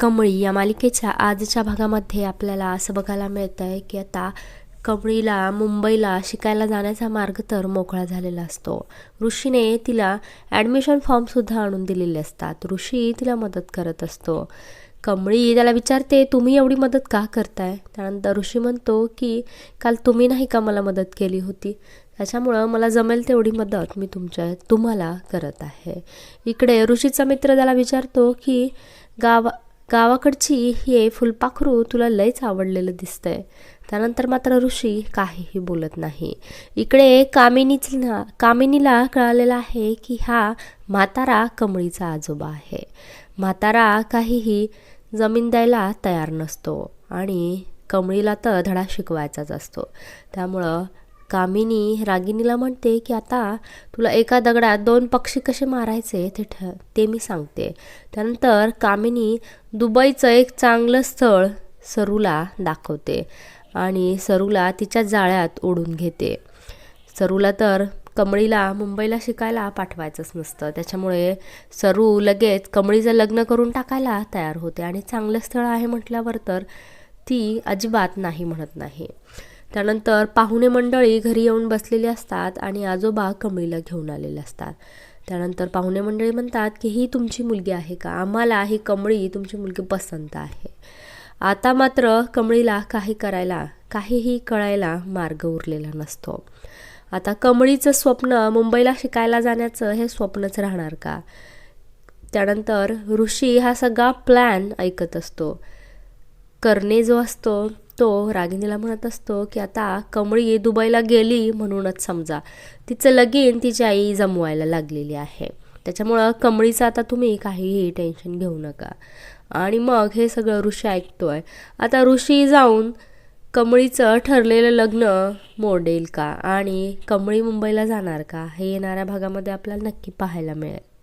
कमळी या मालिकेच्या आजच्या भागामध्ये आपल्याला असं बघायला मिळतं आहे की आता कमळीला मुंबईला शिकायला जाण्याचा मार्ग तर मोकळा झालेला असतो. ऋषीने तिला ॲडमिशन फॉर्मसुद्धा आणून दिलेले असतात. ऋषी तिला मदत करत असतो. कमळी त्याला विचारते तुम्ही एवढी मदत का करताय? त्यानंतर ऋषी म्हणतो की काल तुम्ही नाही का मला मदत केली होती? त्याच्यामुळं मला जमेल तेवढी मदत मी तुमच्या तुम्हाला करत आहे. इकडे ऋषीचा मित्र त्याला विचारतो की गावा गावाकडची हे फुलपाखरू तुला लयच आवडलेलं दिसतंय. त्यानंतर मात्र ऋषी काहीही बोलत नाही. इकडे कामिनीला कामिनीला कळालेलं आहे की हा म्हातारा कमळीचा आजोबा आहे. म्हातारा काहीही जमीन द्यायला तयार नसतो आणि कमळीला तर धडा शिकवायचाच असतो. त्यामुळं कामिनी रागिनीला म्हणते की आता तुला एका दगडात दोन पक्षी कसे मारायचे ते ठ ते मी सांगते. त्यानंतर कामिनी दुबईचं एक चांगलं स्थळ सरूला दाखवते आणि सरूला तिच्या जाळ्यात ओढून घेते. सरूला तर कमळीला मुंबईला शिकायला पाठवायचंच नसतं. त्याच्यामुळे सरू लगेच कमळीचं लग्न करून टाकायला तयार होते आणि चांगलं स्थळ आहे म्हटल्यावर तर ती अजिबात नाही म्हणत नाही. त्यानंतर पाहुणे मंडळी घरी येऊन बसलेली असतात आणि आजोबा कमळीला घेऊन आलेले असतात. त्यानंतर पाहुणे मंडळी म्हणतात की ही तुमची मुलगी आहे का? आम्हाला ही कमळी तुमची मुलगी पसंत आहे. आता मात्र कमळीला काही करायला काहीही कळायला मार्ग उरलेला नसतो. आता कमळीचं स्वप्न मुंबईला शिकायला जाण्याचं हे स्वप्नच राहणार का? त्यानंतर ऋषी हा सगळा प्लॅन ऐकत असतो. करणे जो असतो तो रागिणीला म्हणत असतो की आता कमळी दुबईला गेली म्हणूनच समजा. तिचं लगीन तिची आई जमवायला लागलेली आहे. त्याच्यामुळं कमळीचं आता तुम्ही काहीही टेन्शन घेऊ नका. आणि मग हे सगळं ऋषी ऐकतोय. आता ऋषी जाऊन कमळीचं ठरलेलं लग्न मोडेल का? आणि कमळी मुंबईला जाणार का? हे येणाऱ्या भागामध्ये आपल्याला नक्की पाहायला मिळेल.